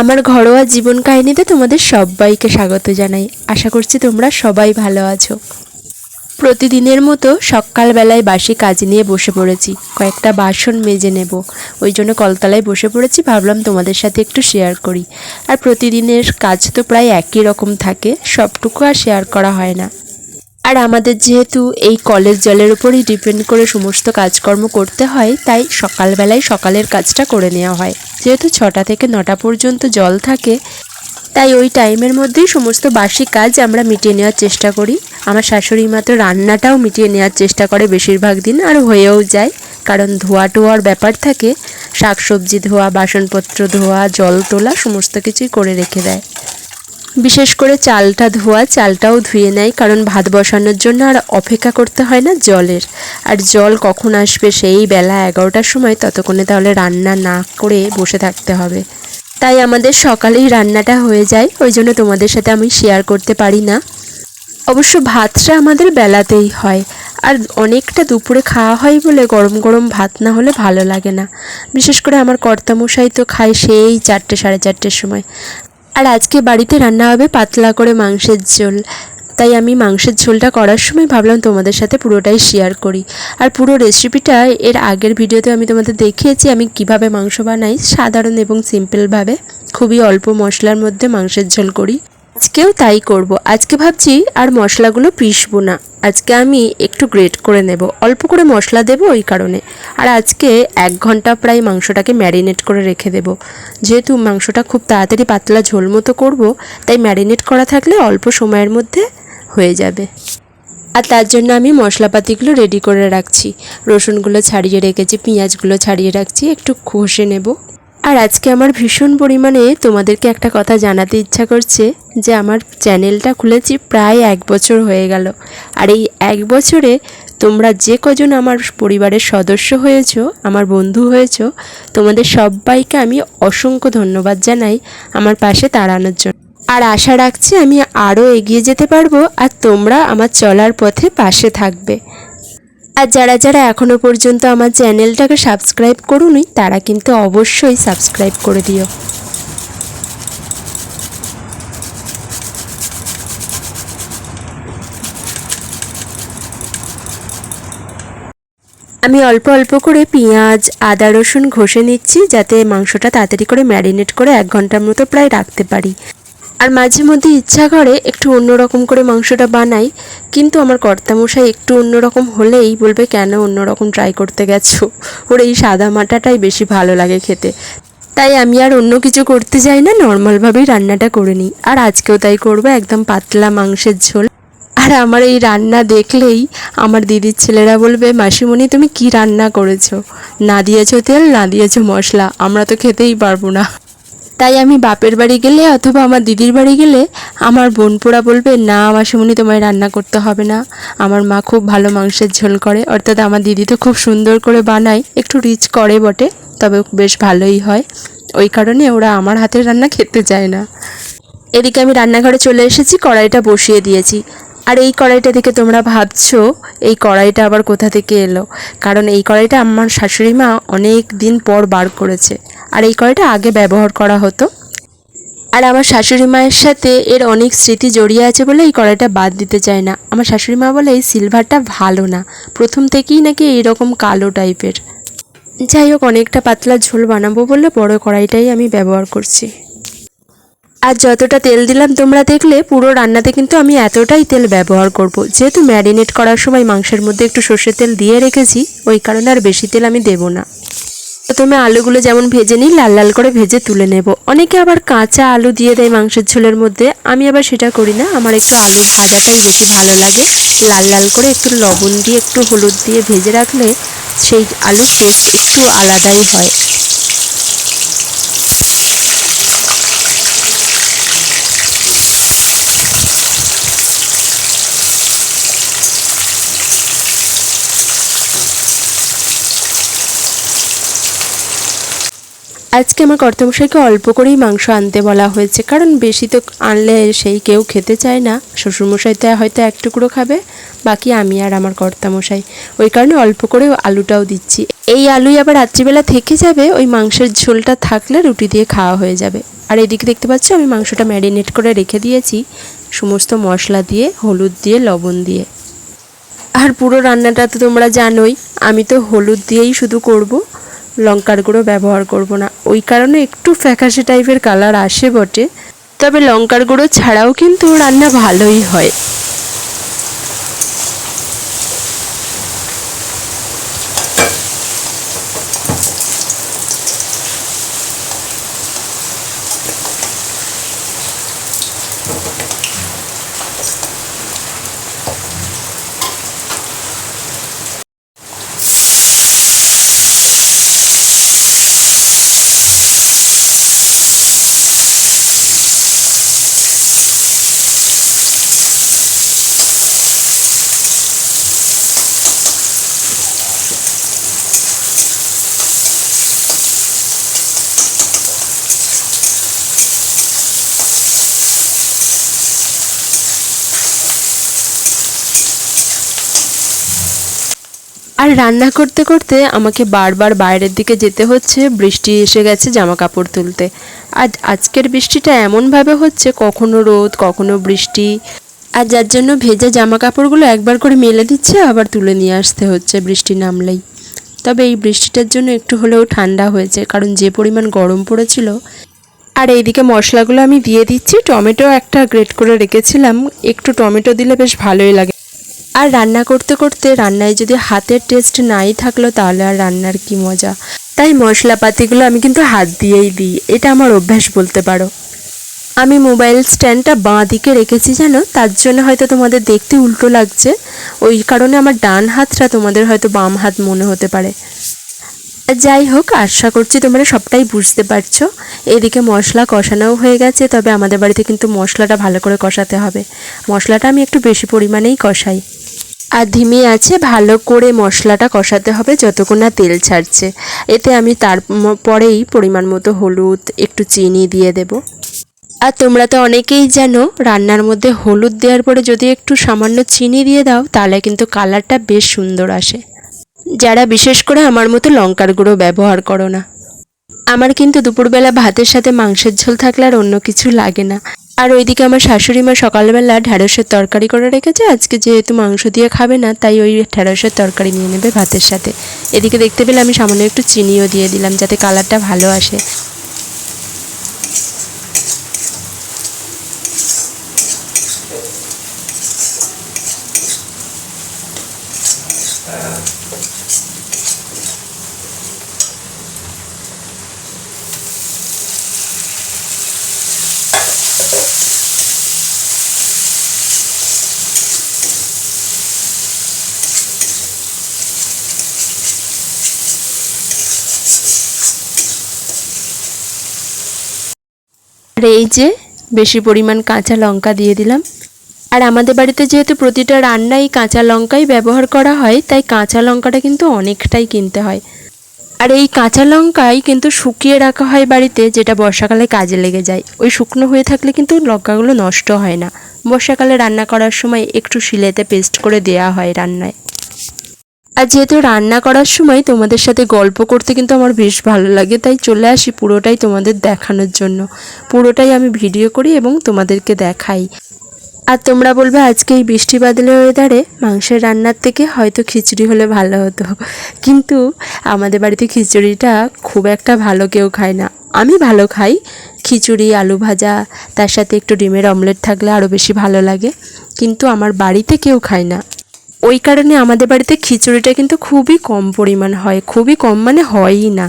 আমার ঘরোয়া জীবন কাহিনীতে তোমাদের সবাইকে স্বাগত জানাই। আশা করছি তোমরা সবাই ভালো আছো। প্রতিদিনের মতো সকালবেলায় বাসি কাজ নিয়ে বসে পড়েছি। কয়েকটা বাসন মেজে নেব। ওই জন্য কলতলায় বসে পড়েছি, ভাবলাম তোমাদের সাথে একটু শেয়ার করি। আর প্রতিদিনের কাজ তো প্রায় একই রকম থাকে, সবটুকু আর শেয়ার করা হয় না। আর আমাদের যেহেতু এই কলের জলের উপরই ডিপেন্ড করে সমস্ত কাজকর্ম করতে হয়, তাই সকালবেলায় সকালের কাজটা করে নেওয়া হয়। যেহেতু ছটা থেকে নটা পর্যন্ত জল থাকে, তাই ওই টাইমের মধ্যেই সমস্ত বাসি কাজ আমরা মিটিয়ে নেওয়ার চেষ্টা করি। আমার শাশুড়ি মা তো রান্নাটাও মিটিয়ে নেওয়ার চেষ্টা করে বেশিরভাগ দিন, আর হয়েও যায়। কারণ ধোয়া টোয়ার ব্যাপার থাকে, শাকসবজি ধোয়া, বাসনপত্র ধোয়া, জল তোলা, সমস্ত কিছুই করে রেখে দেয়। বিশেষ করে চালটা ধোয়া, চালটাও ধুয়ে নেয়, কারণ ভাত বসানোর জন্য আর অপেক্ষা করতে হয় না জলের। আর জল কখন আসবে সেই বেলা এগারোটার সময়, ততক্ষণে তাহলে রান্না না করে বসে থাকতে হবে। তাই আমাদের সকালেই রান্নাটা হয়ে যায়, ওই জন্য তোমাদের সাথে আমি শেয়ার করতে পারি না। অবশ্য ভাতটা আমাদের বেলাতেই হয়, আর অনেকটা দুপুরে খাওয়া হয় বলে গরম গরম ভাত না হলে ভালো লাগে না। বিশেষ করে আমার কর্তামশাই তো খায় সেই চারটে, সাড়ে চারটের সময়। আর আজকে বাড়িতে রান্না হবে পাতলা করে মাংসের ঝোল। তাই আমি মাংসের ঝোলটা করার সময় ভাবলাম তোমাদের সাথে পুরোটাই শেয়ার করি। আর পুরো রেসিপিটা এর আগের ভিডিওতে আমি তোমাদের দেখিয়েছি আমি কীভাবে মাংস বানাই, সাধারণ এবং সিম্পলভাবে খুবই অল্প মশলার মধ্যে মাংসের ঝোল করি। আজকেও তাই করব। আজকে ভাবছি আর মশলাগুলো পিসবো না। আজকে আমি একটু গ্রেট করে নেব। অল্প করে মশলা দেব ওই কারণে। আর আজকে এক ঘণ্টা প্রায় মাংসটাকে ম্যারিনেট করে রেখে দেব। যেহেতু মাংসটা খুব তাড়াতাড়ি পাতলা ঝোল মতো করব, তাই ম্যারিনেট করা থাকলে অল্প সময়ের মধ্যে হয়ে যাবে। আর তার জন্য আমি মশলাপাতিগুলো রেডি করে রাখছি। রসুনগুলো ছাড়িয়ে রেখেছি, পেঁয়াজগুলো ছাড়িয়ে রাখছি, একটু ঘষে নেব। আর আজকে আমার ভীষণ পরিমাণে তোমাদেরকে একটা কথা জানাতে ইচ্ছা করছে যে আমার চ্যানেলটা খুলেছি প্রায় এক বছর হয়ে গেল। আর এই এক বছরে তোমরা যে কজন আমার পরিবারের সদস্য হয়েছো, আমার বন্ধু হয়েছো, তোমাদের সবাইকে আমি অসংখ্য ধন্যবাদ জানাই আমার পাশে দাঁড়ানোর জন্য। আর আশা রাখছি আমি আরও এগিয়ে যেতে পারব আর তোমরা আমার চলার পথে পাশে থাকবে। আর যারা যারা এখনও পর্যন্ত আমার চ্যানেলটাকে সাবস্ক্রাইব করুনি, তারা কিন্তু অবশ্যই সাবস্ক্রাইব করে দিও। আমি অল্প অল্প করে পেঁয়াজ, আদা, রসুন ঘষে নিচ্ছি, যাতে মাংসটা তাড়াতাড়ি করে ম্যারিনেট করে এক ঘণ্টার মতো প্রায় রাখতে পারি। আর মাঝে মধ্যে ইচ্ছা করে একটু অন্যরকম করে মাংসটা বানাই, কিন্তু আমার কর্তামশাই একটু অন্যরকম হলেই বলবে, কেন অন্যরকম ট্রাই করতে গেছো? ওর এই সাদা মাটাটাই বেশি ভালো লাগে খেতে। তাই আমি আর অন্য কিছু করতে যাই না, নর্মালভাবেই রান্নাটা করে নিই। আর আজকেও তাই করব, একদম পাতলা মাংসের ঝোল। আর আমার এই রান্না দেখলেই আমার দিদির ছেলেরা বলবে, মাসিমণি, তুমি কি রান্না করেছ? না দিয়েছ তেল, না দিয়েছ মশলা, আমরা তো খেতেই পারব না। তাই আমি বাপের বাড়ি গেলে অথবা আমার দিদির বাড়ি গেলে আমার বোন পোড়া বলবে, না মাসিমণি তোমায় রান্না করতে হবে না। আমার মা খুব ভালো মাংসের ঝোল করে। অর্থাৎ আমার দিদি তো খুব সুন্দর করে বানায়, একটু রিচ করে বটে, তবে বেশ ভালোই হয়। ওই কারণে ওরা আমার হাতের রান্না খেতে চায় না। এদিকে আমি রান্নাঘরে চলে এসেছি, কড়াইটা বসিয়ে দিয়েছি। আর এই কড়াইটা দেখে তোমরা ভাবছ, এই কড়াইটা আবার কোথা থেকে এলো? কারণ এই কড়াইটা আমার শাশুড়ি মা অনেক দিন পর বার করেছে। আর এই কড়াইটা আগে ব্যবহার করা হতো। আর আমার শাশুড়ি মায়ের সাথে এর অনেক স্মৃতি জড়িয়ে আছে বলে এই কড়াইটা বাদ দিতে চায় না। আমার শাশুড়ি মা বলে এই সিলভারটা ভালো না। প্রথম থেকেই নাকি এইরকম কালো টাইপের। যাই হোক, অনেকটা পাতলা ঝোল বানাবো বলে বড় কড়াইটাই আমি ব্যবহার করছি। আর যতটা তেল দিলাম তোমরা দেখলে পুরো রান্নাতে কিন্তু আমি এতটাই তেল ব্যবহার করব। যেহেতু ম্যারিনেট করার সময় মাংসের মধ্যে একটু সর্ষের তেল দিয়ে রেখেছি, ওই কারণে আর বেশি তেল আমি দেবো না। প্রথমে আলুগুলো যেমন ভেজে নিই, লাল লাল করে ভেজে তুলে নেব। অনেকে আবার কাঁচা আলু দিয়ে দেয় মাংসের ঝোলের মধ্যে। আমি আবার সেটা করি না, আমার একটু আলু ভাজাটাই বেশি ভালো লাগে। লাল লাল করে একটু লবণ দিয়ে, একটু হলুদ দিয়ে ভেজে রাখলে সেই আলুর টেস্ট একটু আলাদাই হয়। আজকে আমার কর্তামশাইকে অল্প করেই মাংস আনতে বলা হয়েছে। কারণ বেশি তো আনলে সেই কেউ খেতে চায় না। শ্বশুরমশাই তো হয়তো এক টুকরো খাবে, বাকি আমি আর আমার কর্তামশাই। ওই কারণে অল্প করে আলুটাও দিচ্ছি। এই আলুই আবার রাত্রিবেলা থেকে যাবে, ওই মাংসের ঝোলটা থাকলে রুটি দিয়ে খাওয়া হয়ে যাবে। আর এদিকে দেখতে পাচ্ছ, আমি মাংসটা ম্যারিনেট করে রেখে দিয়েছি, সমস্ত মশলা দিয়ে, হলুদ দিয়ে, লবণ দিয়ে। আর পুরো রান্নাটা তো তোমরা জানোই, আমি তো হলুদ দিয়েই শুধু করব। লঙ্কার গুঁড়ো ব্যবহার করব না। ওই কারণে একটু ফ্যাকাশে টাইপের কালার আসে বটে। তবে লঙ্কার গুঁড়ো ছাড়াও কিন্তু রান্না ভালোই হয়। আর রান্না করতে করতে আমাকে বারবার বাইরের দিকে যেতে হচ্ছে, বৃষ্টি এসে গেছে জামা কাপড় তুলতে। আর আজকের বৃষ্টিটা এমনভাবে হচ্ছে, কখনো রোদ, কখনো বৃষ্টি। আর যার জন্য ভেজা জামা কাপড়গুলো একবার করে মেলে দিচ্ছে, আবার তুলে নিয়ে আসতে হচ্ছে বৃষ্টি নামলেই। তবে এই বৃষ্টিটার জন্য একটু হলেও ঠান্ডা হয়েছে, কারণ যে পরিমাণ গরম পড়েছিল। আর এইদিকে মশলাগুলো আমি দিয়ে দিচ্ছি, টমেটো একটা গ্রেট করে রেখেছিলাম, একটু টমেটো দিলে বেশ ভালোই লাগে। আর রান্না করতে করতে রান্নায় যদি হাতের টেস্ট নাই থাকল তাহলে আর রান্নার কি মজা? তাই মশলাপাতিগুলো আমি কিন্তু হাত দিয়েই দিই। এটা আমার অভ্যাস বলতে পারো। আমি মোবাইল স্ট্যান্ডটা বাঁ দিকে রেখেছি যেন তার জন্য হয়তো তোমাদের দেখতে উল্টো লাগছে। ওই কারণে আমার ডান হাতটা তোমাদের হয়তো বাম হাত মনে হতে পারে। যাই হোক, আশা করছি তোমরা সবটাই বুঝতে পারছ। এদিকে মশলা কষানোও হয়ে গেছে, তবে আমাদের বাড়িতে কিন্তু মশলাটা ভালো করে কষাতে হবে। মশলাটা আমি একটু বেশি পরিমাণেই কষাই। আর ধিমে আছে, ভালো করে মশলাটা কষাতে হবে যতক্ষণ না তেল ছাড়ছে। এতে আমি তার পরেই পরিমাণ মতো হলুদ, একটু চিনি দিয়ে দেব। আর তোমরা তো অনেকেই জানো, রান্নার মধ্যে হলুদ দেওয়ার পরে যদি একটু সামান্য চিনি দিয়ে দাও, তাহলে কিন্তু কালারটা বেশ সুন্দর আসে। যারা বিশেষ করে আমার মতো লঙ্কার গুঁড়ো ব্যবহার করো না। আমার কিন্তু দুপুরবেলা ভাতের সাথে মাংসের ঝোল থাকলে আর অন্য কিছু লাগে না। আর ওইদিকে আমার শাশুড়ি মা সকালবেলা ঢ্যাঁড়সের তরকারি করে রেখেছে। আজকে যেহেতু মাংস দিয়ে খাবে না, তাই ওই ঢ্যাঁড়সের তরকারি নিয়ে নেবে ভাতের সাথে। এদিকে দেখতে পেলে আমি সামান্য একটু চিনিও দিয়ে দিলাম যাতে কালারটা ভালো আসে। আর এই যে বেশি পরিমাণ কাঁচা লঙ্কা দিয়ে দিলাম। আর আমাদের বাড়িতে যেহেতু প্রতিটা রান্নাই কাঁচা লঙ্কাই ব্যবহার করা হয়, তাই কাঁচা লঙ্কাটা কিন্তু অনেকটাই কিনতে হয়। আর এই কাঁচা লঙ্কাই কিন্তু শুকিয়ে রাখা হয় বাড়িতে, যেটা বর্ষাকালে কাজে লেগে যায়। ওই শুকনো হয়ে থাকলে কিন্তু লঙ্কাগুলো নষ্ট হয় না। বর্ষাকালে রান্না করার সময় একটু শিলেতে পেস্ট করে দেয়া হয় রান্নায়। আর যেহেতু রান্না করার সময় তোমাদের সাথে গল্প করতে কিন্তু আমার বেশ ভালো লাগে, তাই চলে আসি পুরোটাই তোমাদের দেখানোর জন্য। পুরোটাই আমি ভিডিও করি এবং তোমাদেরকে দেখাই। আর তোমরা বলবে, আজকে এই বৃষ্টি বাদলের ওয়েদারে মাংসের রান্নার থেকে হয়তো খিচুড়ি হলে ভালো হতো। কিন্তু আমাদের বাড়িতে খিচুড়িটা খুব একটা ভালো কেউ খায় না। আমি ভালো খাই। খিচুড়ি, আলু ভাজা, তার সাথে একটু ডিমের অমলেট থাকলে আরও বেশি ভালো লাগে। কিন্তু আমার বাড়িতে কেউ খায় না। ওই কারণে আমাদের বাড়িতে খিচুড়িটা কিন্তু খুবই কম পরিমাণ হয়, খুবই কম মানে হয়ই না।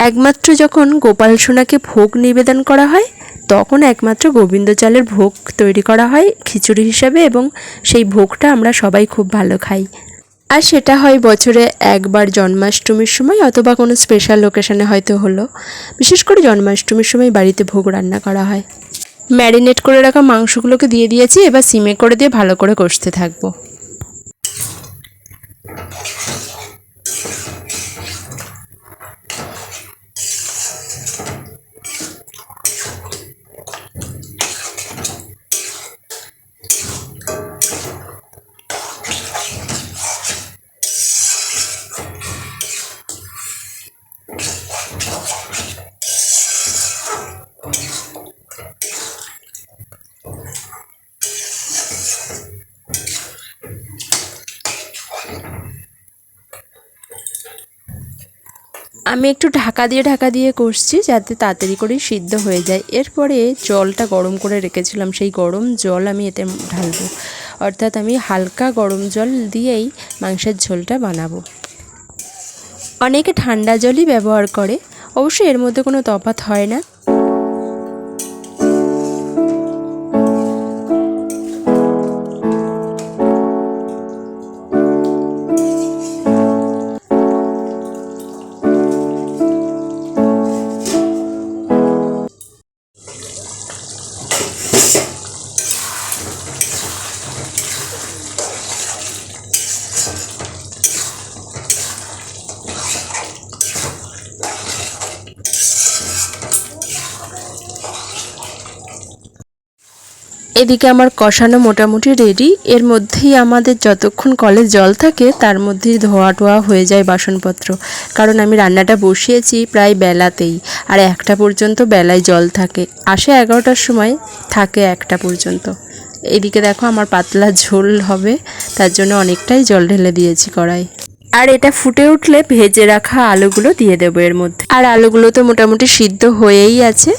একমাত্র যখন গোপাল সোনাকে ভোগ নিবেদন করা হয়, তখন একমাত্র গোবিন্দ চালের ভোগ তৈরি করা হয় খিচুড়ি হিসাবে এবং সেই ভোগটা আমরা সবাই খুব ভালো খাই। আর সেটা হয় বছরে একবার জন্মাষ্টমীর সময় অথবা কোনো স্পেশাল লোকেশনে হয়তো হলো। বিশেষ করে জন্মাষ্টমীর সময় বাড়িতে ভোগ রান্না করা হয়। ম্যারিনেট করে রাখা মাংসগুলোকে দিয়ে দিয়েছি, এবার সিমে করে দিয়ে ভালো করে কষতে থাকব। আমি একটু ঢাকা দিয়ে ঢাকা দিয়ে কষছি যাতে তাড়াতাড়ি করে সিদ্ধ হয়ে যায়। এরপরে জলটা গরম করে রেখেছিলাম। সেই গরম জল আমি এতে ঢালবো। অর্থাৎ আমি হালকা গরম জল দিয়েই মাংসের ঝোলটা বানাবো। অনেকে ঠান্ডা জলই ব্যবহার করে। অবশ্যই এর মধ্যে কোনো তফাত হয় না। Thank you. এদিকে আমার কষানো মোটামুটি রেডি এর মধ্যেই আমাদের যতক্ষণ কলে জল থাকে, তার মধ্যেই ধোয়া টোয়া হয়ে যায় বাসনপত্র। কারণ আমি রান্নাটা বসিয়েছি প্রায় বেলাতেই, আর একটা পর্যন্ত বেলায় জল থাকে। আসে এগারোটার সময়, থাকে একটা পর্যন্ত। এদিকে দেখো আমার পাতলা ঝোল হবে, তার জন্য অনেকটাই জল ঢেলে দিয়েছি কড়াই। আর এটা ফুটে উঠলে ভেজে রাখা আলুগুলো দিয়ে দেবো এর মধ্যে। আর আলুগুলো তো মোটামুটি সিদ্ধ হয়েই আছে।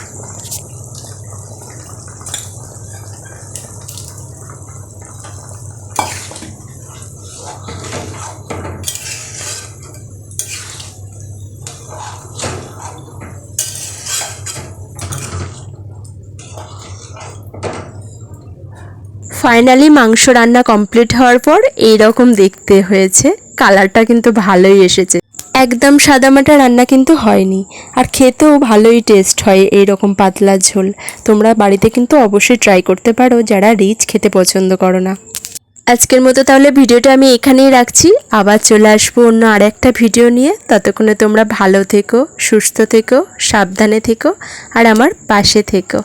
ফাইনালি মাংস রান্না কমপ্লিট হওয়ার পর এই রকম দেখতে হয়েছে। কালারটা কিন্তু ভালোই এসেছে। একদম সাদামাটা রান্না কিন্তু হয়নি। আর খেতেও ভালোই টেস্ট হয় এই রকম পাতলা ঝোল। তোমরা বাড়িতে কিন্তু অবশ্যই ট্রাই করতে পারো, যারা রিচ খেতে পছন্দ করো না। আজকের মতো তাহলে ভিডিওটা আমি এখানেই রাখছি। আবার চলে আসব অন্য আর একটা ভিডিও নিয়ে। ততক্ষণে তোমরা ভালো থেকো, সুস্থ থেকো, সাবধানে থেকো, আর আমার পাশে থেকো।